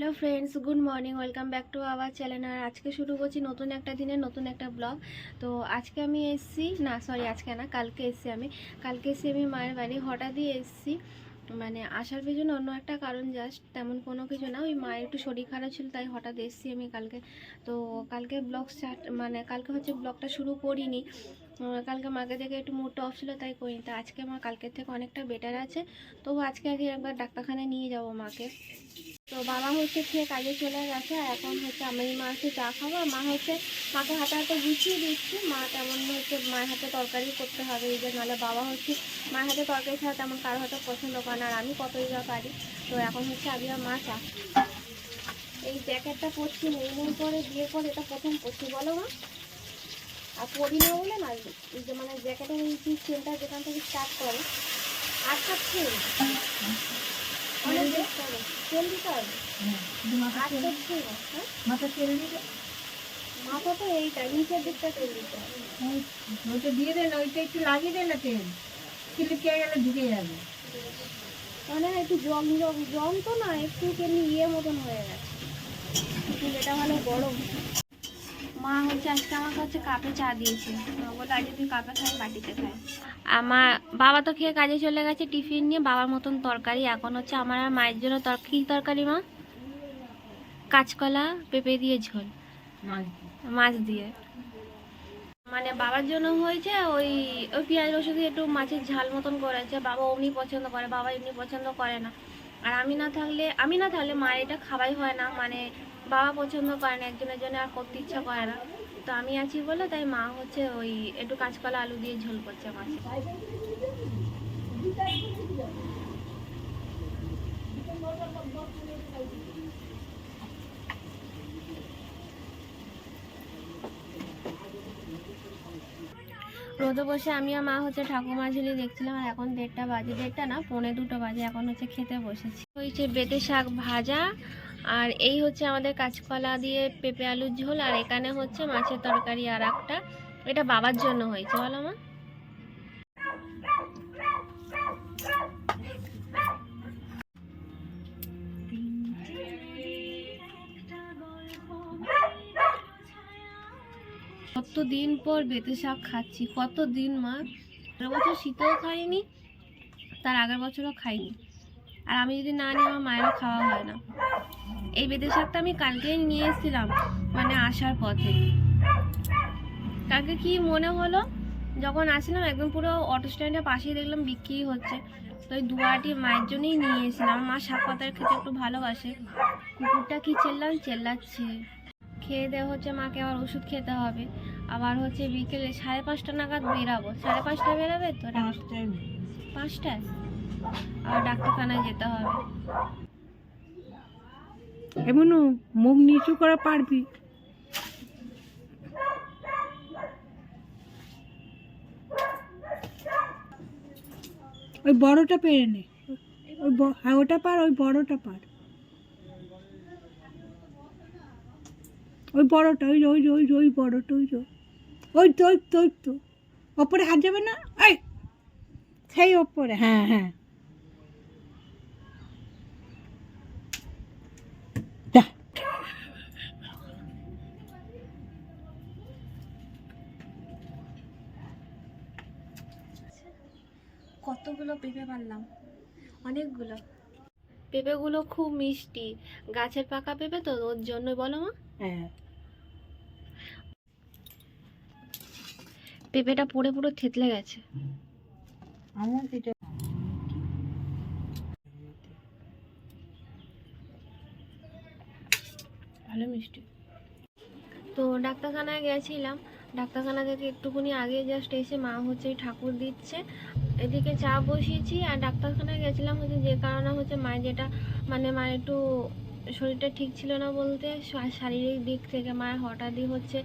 Hello friends, good morning, welcome back to our channel. আর আজকে শুরু করছি নতুন একটা দিনে, নতুন একটা ব্লগ। তো আজকে আমি এসেছি, না সরি আজকে না, কালকে এসেছি আমি। কালকে এসেছি আমি মায়ের বাড়ি। হঠাৎই এসেছি মানে আসার পেছনে অন্য একটা কারণ জাস্ট তেমন কোনো কিছু না। ওই মায়ের একটু শরীর খারাপ ছিল, তাই হঠাৎ এসেছি আমি কালকে। তো কালকে ব্লগ স্টার্ট মানে কালকে হচ্ছে ব্লগটা শুরু করিনি। কালকে মাকে থেকে একটু মুডটা অফ ছিল, তাই করিনি। তা আজকে আমার কালকের থেকে অনেকটা বেটার আছে। তবু আজকে আগে একবার ডাক্তারখানায় নিয়ে যাব মাকে। তো বাবা হচ্ছে খেয়ে কাজে চলে গেছে, আর এখন হচ্ছে আমি মা হচ্ছে চা খাব মা হচ্ছে মাকে হাতে হাতে গুছিয়ে দিচ্ছি। মা তেমন হচ্ছে মায়ের হাতে তরকারি করতে হবে, এই যে নাহলে বাবা হচ্ছে মায়ের হাতে তরকারি ছাড়া তেমন কারও হাতে পছন্দ করে না, আর আমি কতই বা পারি। তো এখন হচ্ছে আমি আর মা চা এই জ্যাকেটটা পরছি নেই নেই করে বিয়ে করে এটা প্রথম পরছি বলো মা। আর পরি না বলে না এই যে মানে জ্যাকেটের এই চেনটা যেখান থেকে স্টার্ট করে আটটা চেন অনেক দেখতে হবে চেন দিতে হবে। আটটা চেন হ্যাঁ? মাথা মাথা তো এইটা নিচের দিকটা তেল দিতে হবে। ওইটা দিয়ে দেন ওইটা একটু লাগিয়ে দেন না তেল গেলে ঢুকে যাবে। মানে একটু জম জম জম তো না একটু কেমনি ইয়ে মতন হয়ে গেছে। এটা ভালো গরম। মা হচ্ছে আজকে আমাকে হচ্ছে কাপে চা দিয়েছে। বলে আজকে তুই কাপে খাই বাটিতে খাই আমার বাবা তো খেয়ে কাজে চলে গেছে টিফিন নিয়ে বাবার মতন তরকারি। এখন হচ্ছে আমার আর মায়ের জন্য তরকারি তরকারি মা? কাঁচকলা পেঁপে দিয়ে ঝোল। মাছ দিয়ে। মানে বাবার জন্য হয়েছে ওই ওই পেঁয়াজ রসুন দিয়ে একটু মাছের ঝাল মতন করেছে। বাবা অমনি পছন্দ করে বাবা এমনি পছন্দ করে না। আর আমি না থাকলে আমি না থাকলে মায়ের এটা খাওয়াই হয় না। মানে বাবা পছন্দ করে না, একজনের জন্য আর করতে ইচ্ছা করে না। তো আমি আছি বলে তাই মা হচ্ছে ওই একটু কাঁচকলা আলু দিয়ে ঝোল করছে মাছ রোদে বসে আমি আর মা হচ্ছে ঠাকুমা ঝুলি দেখছিলাম, আর এখন দেড়টা বাজে, দেড়টা না, পৌনে দুটো বাজে, এখন হচ্ছে খেতে বসেছি। হয়েছে বেতে শাক ভাজা আর এই হচ্ছে আমাদের কাঁচকলা দিয়ে পেঁপে আলুর ঝোল, আর এখানে হচ্ছে মাছের তরকারি আর একটা। এটা বাবার জন্য হয়েছে, বলো মা। কতদিন পর বেতে শাক খাচ্ছি, কতদিন মা? আগের বছর শীতেও খাইনি, তার আগের বছরও খাইনি। আর আমি যদি না নিই, আমার মায়েরও খাওয়া হয় না। এই বেতে শাকটা আমি কালকেই নিয়ে এসেছিলাম মানে আসার পথে। কালকে কি মনে হলো যখন আসলাম একদম পুরো অটো স্ট্যান্ডের পাশেই দেখলাম বিক্রি হচ্ছে। তো ওই দুয়াটি মায়ের জন্যই নিয়ে এসেছিলাম। মা শাক পাতার খেতে একটু ভালোবাসে। কুকুরটা কি চেল্লাম চেল্লাচ্ছে। খেয়ে দেওয়া হচ্ছে মাকে আবার ওষুধ খেতে হবে। আবার হচ্ছে বিকেলে সাড়ে পাঁচটা নাগাদ বেরাবো। সাড়ে পাঁচটা বেরাবে তো? পাঁচটায়? আবার ডাক্তারখানায় যেতে হবে। এমন মুখ নিচু করা পারবি। ওই বড়টা পেরে নে। ওই হ্যাঁ ওটা পার, ওই বড়টা পার। ওই বড়টা, ওই ওই ওই ওই বড়টা, ওই যে। ওই তো ওই তো ওই তো। ওপরে হাত যাবে না? এই! সেই ওপরে হ্যাঁ হ্যাঁ। কতগুলো পেঁপে পারলাম অনেকগুলো। পেঁপেগুলো খুব মিষ্টি। গাছের পাকা পেঁপে তো ওর জন্য বলো মা। হ্যাঁ। পেঁপেটা পড়ে পুরো থেতলে গেছে। আমার এটা ভালো মিষ্টি। তো ডাক্তারখানায় গেছিলাম। ডাক্তারখানা থেকে একটুখানি আগে জাস্ট এসে মা হচ্ছে ঠাকুর দিচ্ছে। এদিকে চা বসিয়েছি আর ডাক্তারখানায় গেছিলাম হচ্ছে যে কারণে হচ্ছে মায়ের যেটা মানে মায়ের একটু শরীরটা ঠিক ছিল না বলতে শারীরিক দিক থেকে মায়ের হঠাৎই হচ্ছে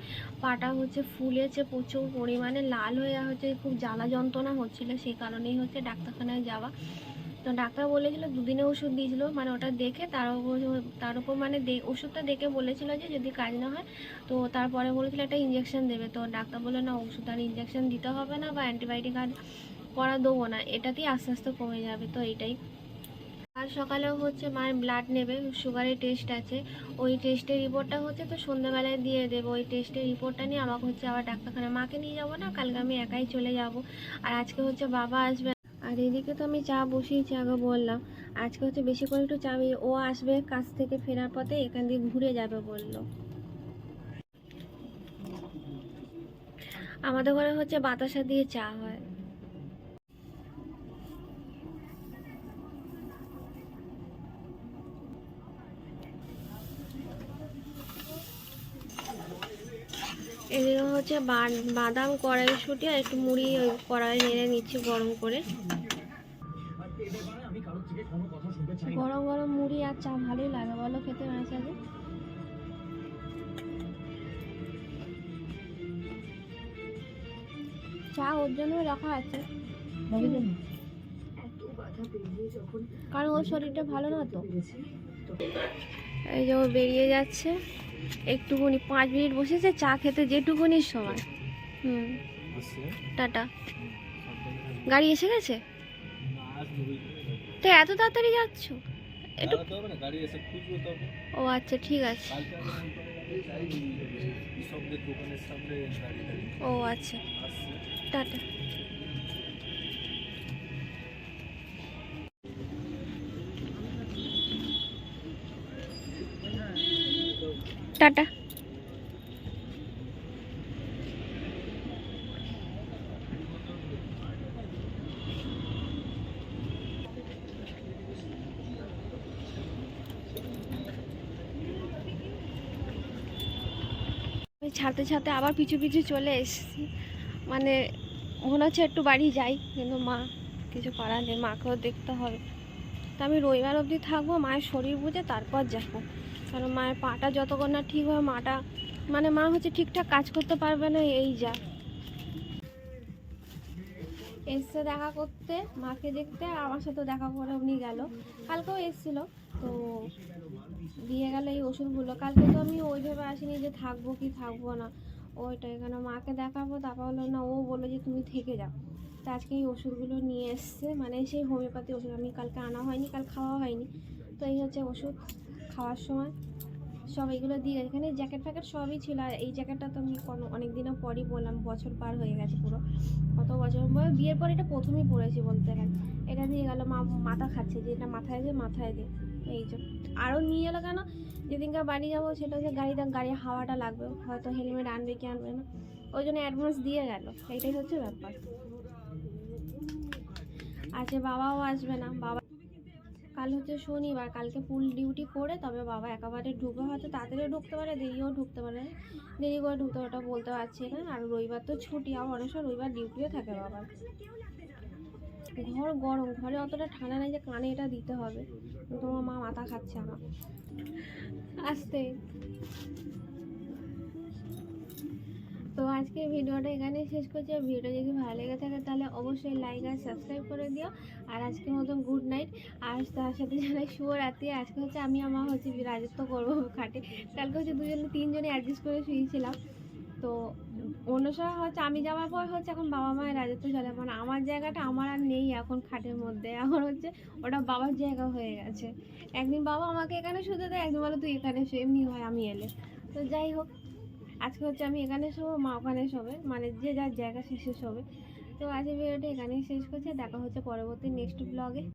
পাটা হচ্ছে ফুলেছে প্রচুর পরিমাণে, লাল হয়ে হচ্ছে খুব জ্বালা যন্ত্রণা হচ্ছিল সেই কারণেই হচ্ছে ডাক্তারখানায় যাওয়া। তো ডাক্তার বলেছিল দুদিনে ওষুধ দিয়েছিল মানে ওটা দেখে তার উপর তার উপর মানে ওষুধটা দেখে বলেছিল যে যদি কাজ না হয়, তো তারপরে বলেছিল একটা ইঞ্জেকশন দেবে। তো ডাক্তার বলে না, ওষুধ আর ইঞ্জেকশন দিতে হবে না বা অ্যান্টিবায়োটিক আর করা দেবো না এটাতেই আস্তে আস্তে কমে যাবে তো এটাই। আর কাল সকালে হচ্ছে মায়ের ব্লাড নেবে সুগারের টেস্ট আছে। ওই টেস্টের রিপোর্টটা হচ্ছে তো সন্ধ্যাবেলায় দিয়ে দেবো। ওই টেস্টের রিপোর্টটা নিয়ে আমাকে হচ্ছে আবার ডাক্তারখানা। মাকে নিয়ে যাব না, কালকে আমি একাই চলে যাব। আর আজকে হচ্ছে বাবা আসবে। আর এদিকে তো আমি চা বসিয়েছি আগে বললাম। আজকে হচ্ছে বেশি করে একটু চা ও আসবে কাজ থেকে ফেরার পথে, এখান দিয়ে ঘুরে যাবে বলল। আমাদের ঘরে হচ্ছে বাতাসা দিয়ে চা হয় এদিকে হচ্ছে বাদাম কড়াইশুটি আর একটু মুড়ি ওই কড়াই নেড়ে নিচ্ছি গরম করে। গরম গরম মুড়ি আর চা ভালোই লাগে বলো খেতে মাঝে সাথে চা ওর জন্য রাখা আছে। কারণ ওর শরীরটা ভালো না তো। এই যে ও বেরিয়ে যাচ্ছে। একটুকুনি পাঁচ মিনিট বসেছে চা খেতে যেটুকুনি সময়। হুম। টাটা। গাড়ি এসে গেছে? তো এত তাড়াতাড়ি যাচ্ছ? একটু ও আচ্ছা ঠিক আছে। ও আচ্ছা। টাটা। টাটা। আমি ছাড়তে ছাড়তে আবার পিছু পিছু চলে এসেছি। মানে মনে হচ্ছে একটু বাড়ি যাই, কিন্তু মা, কিছু করার নেই, মাকেও দেখতে হবে। তো আমি রবিবার অবধি থাকব, মায়ের শরীর বুঝে তারপর যাব। কারণ মায়ের পাটা যতক্ষণ না ঠিক হয় মাটা মানে মা হচ্ছে ঠিকঠাক কাজ করতে পারবে না, এই যা। এসছে দেখা করতে, মাকে দেখতে আমার সাথে দেখা করে উনি গেল। কালকেও এসেছিল, তো দিয়ে গেল এই ওষুধগুলো। কালকে তো আমি ওইভাবে আসিনি যে থাকব কি থাকব না। ওইটা এখানে মাকে দেখাবো, তারপর হলো না, ও বলল যে তুমি থেকে যাও। তো আজকে এই ওষুধগুলো নিয়ে এসছে। মানে সেই হোমিওপ্যাথি ওষুধ আমি কালকে আনা হয়নি, কাল খাওয়া হয়নি। তো এই হচ্ছে ওষুধ খাওয়ার সময়। সব এগুলো দিয়ে গেছে এখানে জ্যাকেট ফ্যাকেট সবই ছিল। আর এই জ্যাকেটটা তো আমি অনেক দিনও পরই বললাম বছর পার হয়ে গেছে পুরো। কত বছর? পর বিয়ের পর এটা প্রথমেই পরেছি বলতে গেলে। এটা দিয়ে গেল, মা মাথা খাচ্ছে, যে এটা মাথায় দিয়ে মাথায় দিয়ে এই যে, আরও নিয়ে এলো কেন? যেদিনকে বাড়ি যাব সেটা হচ্ছে গাড়িটা গাড়ি হাওয়াটা লাগবে। হয়তো হেলমেট আনবে কি আনবে না। ওই জন্য অ্যাডভান্স দিয়ে গেল। এইটাই হচ্ছে ব্যাপার। আজকে বাবাও আসবে না। বাবা কাল হচ্ছে শনিবার, কালকে ফুল ডিউটি করে তবে বাবা একেবারে ঢুকে হয়তো তাড়াতাড়িও ঢুকতে পারে, দেরিও ঢুকতে পারে। দেরি করে ঢুকতে ওটা বলতে পারছি না। আর রবিবার তো ছুটি আবার অনেক সময় রবিবার ডিউটিও থাকে বাবার ঘর গরম, ঘরে অতটা ঠান্ডা নেই যে কানে এটা দিতে হবে। তোমার মা মাথা খাচ্ছে আমার। আসতে। তো আজকে ভিডিওটা এখানে শেষ করছি। আর যদি ভালো লেগে থাকে তাহলে অবশ্যই লাইক আর সাবস্ক্রাইব করে দিও। আর আজকের মতন গুড নাইট আর তার সাথে জানাই শুভরাত্রি। আজকে হচ্ছে আমি আমার হচ্ছে রাজত্ব করব খাটে কালকে হচ্ছে দুজনে, তিনজনে অ্যাডজাস্ট করে শুয়েছিলাম। তো অন্য সময় হচ্ছে আমি যাওয়ার পর হচ্ছে এখন বাবা মায়ের রাজত্ব চলে। মানে আমার জায়গাটা আমার আর নেই এখন খাটের মধ্যে। এখন হচ্ছে ওটা বাবার জায়গা হয়ে গেছে। একদিন বাবা আমাকে এখানে শুতে দেয়, একদিন বলে তুই এখানে এমনি হয়, আমি এলে। তো যাই হোক। আজকে হচ্ছে আমি এখানে শোবো, মা ওখানে শোবে মানে যে যার জায়গা শেষ হবে তো আজকে ভিডিওটা এখানেই শেষ করছে দেখা হচ্ছে পরবর্তী নেক্সট ব্লগে